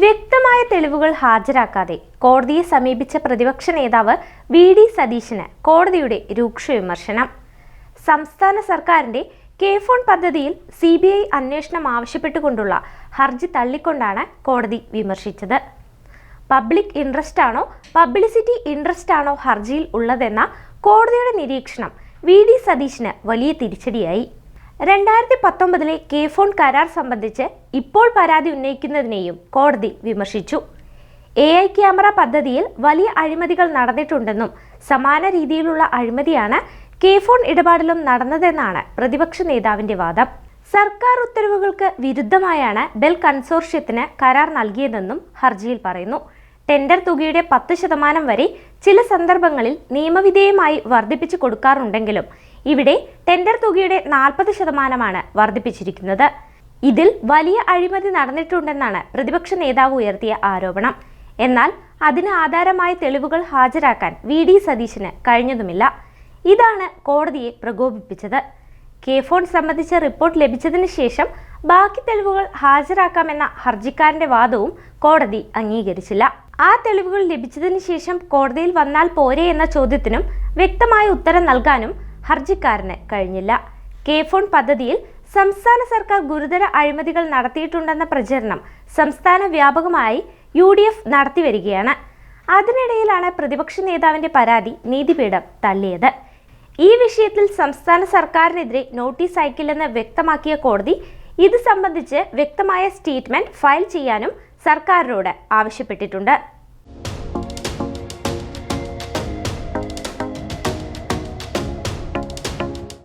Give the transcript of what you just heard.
വ്യക്തമായ തെളിവുകൾ ഹാജരാക്കാതെ കോടതിയെ സമീപിച്ച പ്രതിപക്ഷ നേതാവ് വി ഡി സതീശന് കോടതിയുടെ രൂക്ഷ വിമർശനം. സംസ്ഥാന സർക്കാരിന്റെ കെ ഫോൺ പദ്ധതിയിൽ സി ബി ഐ അന്വേഷണം ആവശ്യപ്പെട്ടുകൊണ്ടുള്ള ഹർജി തള്ളിക്കൊണ്ടാണ് കോടതി വിമർശിച്ചത്. പബ്ലിക് ഇൻട്രസ്റ്റ് ആണോ പബ്ലിസിറ്റി ഇൻട്രസ്റ്റ് ആണോ ഹർജിയിൽ ഉള്ളതെന്ന കോടതിയുടെ നിരീക്ഷണം വി ഡി സതീശന് വലിയ തിരിച്ചടിയായി. രണ്ടായിരത്തി പത്തൊമ്പതിലെ കെ ഫോൺ കരാർ സംബന്ധിച്ച് ഇപ്പോൾ പരാതി ഉന്നയിക്കുന്നതിനെയും കോടതി വിമർശിച്ചു. എ ഐ ക്യാമറ പദ്ധതിയിൽ വലിയ അഴിമതികൾ നടന്നിട്ടുണ്ടെന്നും സമാന രീതിയിലുള്ള അഴിമതിയാണ് കെ ഫോൺ ഇടപാടിലും നടന്നതെന്നാണ് പ്രതിപക്ഷ നേതാവിന്റെ വാദം. സർക്കാർ ഉത്തരവുകൾക്ക് വിരുദ്ധമായാണ് ബെൽ കൺസോർഷ്യത്തിന് കരാർ നൽകിയതെന്നും ഹർജിയിൽ പറയുന്നു. ടെൻഡർ തുകയുടെ പത്ത് ശതമാനം വരെ ചില സന്ദർഭങ്ങളിൽ നിയമവിധേയമായി വർദ്ധിപ്പിച്ചു കൊടുക്കാറുണ്ടെങ്കിലും ഇവിടെ ടെൻഡർ തുകയുടെ നാൽപ്പത് ശതമാനമാണ് വർദ്ധിപ്പിച്ചിരിക്കുന്നത്. ഇതിൽ വലിയ അഴിമതി നടന്നിട്ടുണ്ടെന്നാണ് പ്രതിപക്ഷ നേതാവ് ഉയർത്തിയ ആരോപണം. എന്നാൽ അതിന് ആധാരമായ തെളിവുകൾ ഹാജരാക്കാൻ വി ഡി സതീശന് കഴിഞ്ഞതുമില്ല. ഇതാണ് കോടതിയെ പ്രകോപിപ്പിച്ചത്. കെ ഫോൺ സംബന്ധിച്ച റിപ്പോർട്ട് ലഭിച്ചതിന് ശേഷം ബാക്കി തെളിവുകൾ ഹാജരാക്കാമെന്ന ഹർജിക്കാരന്റെ വാദവും കോടതി അംഗീകരിച്ചില്ല. ആ തെളിവുകൾ ലഭിച്ചതിന് ശേഷം കോടതിയിൽ വന്നാൽ പോരെ എന്ന ചോദ്യത്തിനും വ്യക്തമായ ഉത്തരം നൽകാനും ഹർജിക്കാരന് കഴിഞ്ഞില്ല. കെ ഫോൺ പദ്ധതിയിൽ സംസ്ഥാന സർക്കാർ ഗുരുതര അഴിമതികൾ നടത്തിയിട്ടുണ്ടെന്ന പ്രചരണം സംസ്ഥാന വ്യാപകമായി യു ഡി എഫ് നടത്തിവരികയാണ്. അതിനിടയിലാണ് പ്രതിപക്ഷ നേതാവിന്റെ പരാതി നീതിപീഠം തള്ളിയത്. ഈ വിഷയത്തിൽ സംസ്ഥാന സർക്കാരിനെതിരെ നോട്ടീസ് അയക്കില്ലെന്ന് വ്യക്തമാക്കിയ കോടതി ഇത് സംബന്ധിച്ച് വ്യക്തമായ സ്റ്റേറ്റ്മെന്റ് ഫയൽ ചെയ്യാനും സർക്കാരിനോട് ആവശ്യപ്പെട്ടിട്ടുണ്ട്.